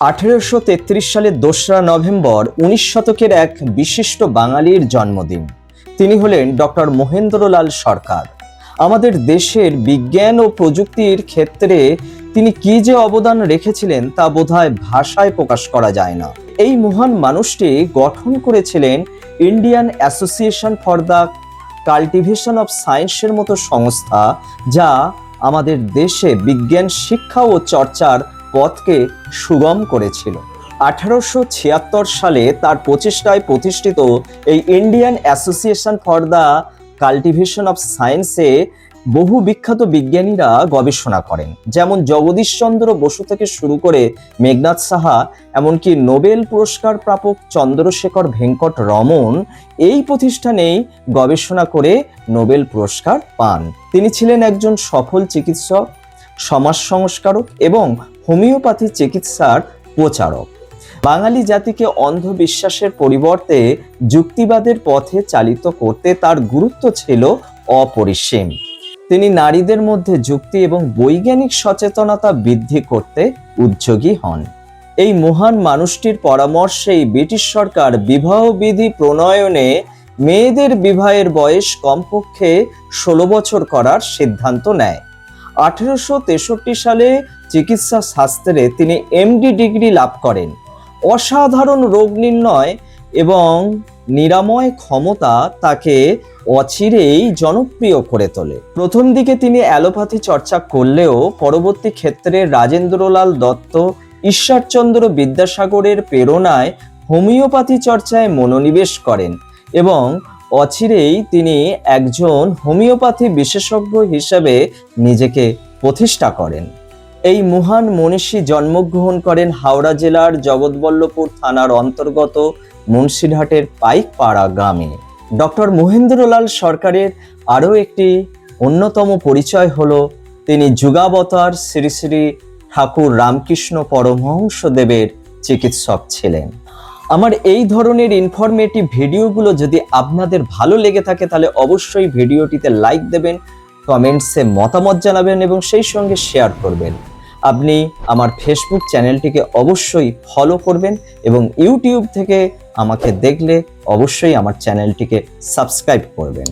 আঠেরোশো তেত্রিশ সালের দোসরা নভেম্বর উনিশ শতকের এক বিশিষ্ট বাঙালির জন্মদিন। তিনি হলেন ডক্টর মহেন্দ্রলাল সরকার। আমাদের দেশের বিজ্ঞান ও প্রযুক্তির ক্ষেত্রে তিনি কি যে অবদান রেখেছিলেন তা বোধহয় ভাষায় প্রকাশ করা যায় না। এই মহান মানুষটি গঠন করেছিলেন Indian Association for the Cultivation of সায়েন্সের মতো সংস্থা, যা আমাদের দেশে বিজ্ঞান শিক্ষা ও চর্চার পথকে সুগম করেছিল। আঠারোশো ছিয়াত্তর সালে তার প্রচেষ্টায় প্রতিষ্ঠিত এই Indian Association for the Cultivation of সায়েন্সে বহু বিখ্যাত বিজ্ঞানীরা গবেষণা করেন। যেমন জগদীশচন্দ্র বসু থেকে শুরু করে মেঘনাথ সাহা, এমনকি নোবেল পুরস্কার প্রাপক চন্দ্রশেখর ভেঙ্কট রমন এই প্রতিষ্ঠানেই গবেষণা করে নোবেল পুরস্কার পান। তিনি ছিলেন একজন সফল চিকিৎসক, সমাজ সংস্কারক এবং হোমিওপ্যাথি চিকিৎসার প্রচারক। বাঙালি জাতিকে অন্ধবিশ্বাসের পরিবর্তে যুক্তিবাদের পথে চালিত করতে তার গুরুত্ব ছিল অপরিসীম। তিনি নারীদের মধ্যে যুক্তি এবং বৈজ্ঞানিক সচেতনতা বৃদ্ধি করতে উদ্যোগী হন। এই মহান মানুষটির পরামর্শেই ব্রিটিশ সরকার বিবাহ বিধি প্রণয়নে মেয়েদের বিবাহের বয়স কমপক্ষে ষোলো বছর করার সিদ্ধান্ত নেয়। আঠেরোশো তেষট্টি সালে চিকিৎসা শাস্ত্রে তিনি এমডি ডিগ্রি লাভ করেন। অসাধারণ রোগ নির্ণয় এবং নিরাময় ক্ষমতা তাকে অচিরেই জনপ্রিয় করে তোলে। প্রথম দিকে তিনি অ্যালোপ্যাথি চর্চা করলেও পরবর্তী ক্ষেত্রে রাজেন্দ্রলাল দত্ত, ঈশ্বরচন্দ্র বিদ্যাসাগরের প্রেরণায় হোমিওপ্যাথি চর্চায় মনোনিবেশ করেন এবং অচিরেই তিনি একজন হোমিওপ্যাথি বিশেষজ্ঞ হিসেবে নিজেকে প্রতিষ্ঠা করেন। এই মহান মনীষী জন্মগ্রহণ করেন হাওড়া জেলার জগৎবল্লপুর থানার অন্তর্গত মুন্সিরহাটের পাইকপাড়া গ্রামে। ডক্টর মহেন্দ্রলাল সরকারের আরও একটি অন্যতম পরিচয় হল, তিনি যুগাবতার শ্রী শ্রী ঠাকুর রামকৃষ্ণ পরমহংসদেবের চিকিৎসক ছিলেন। আমার এই ধরনের ইনফরমেটিভ ভিডিওগুলো যদি আপনাদের ভালো লেগে থাকে, তাহলে অবশ্যই ভিডিওটিতে লাইক দেবেন কমেন্টসে মতামত জানাবেন এবং সেই সঙ্গে শেয়ার করবেন। আপনি আমার ফেসবুক চ্যানেলটিকে অবশ্যই ফলো করবেন এবং ইউটিউব থেকে আমাকে দেখলে অবশ্যই আমার চ্যানেলটিকে সাবস্ক্রাইব করবেন।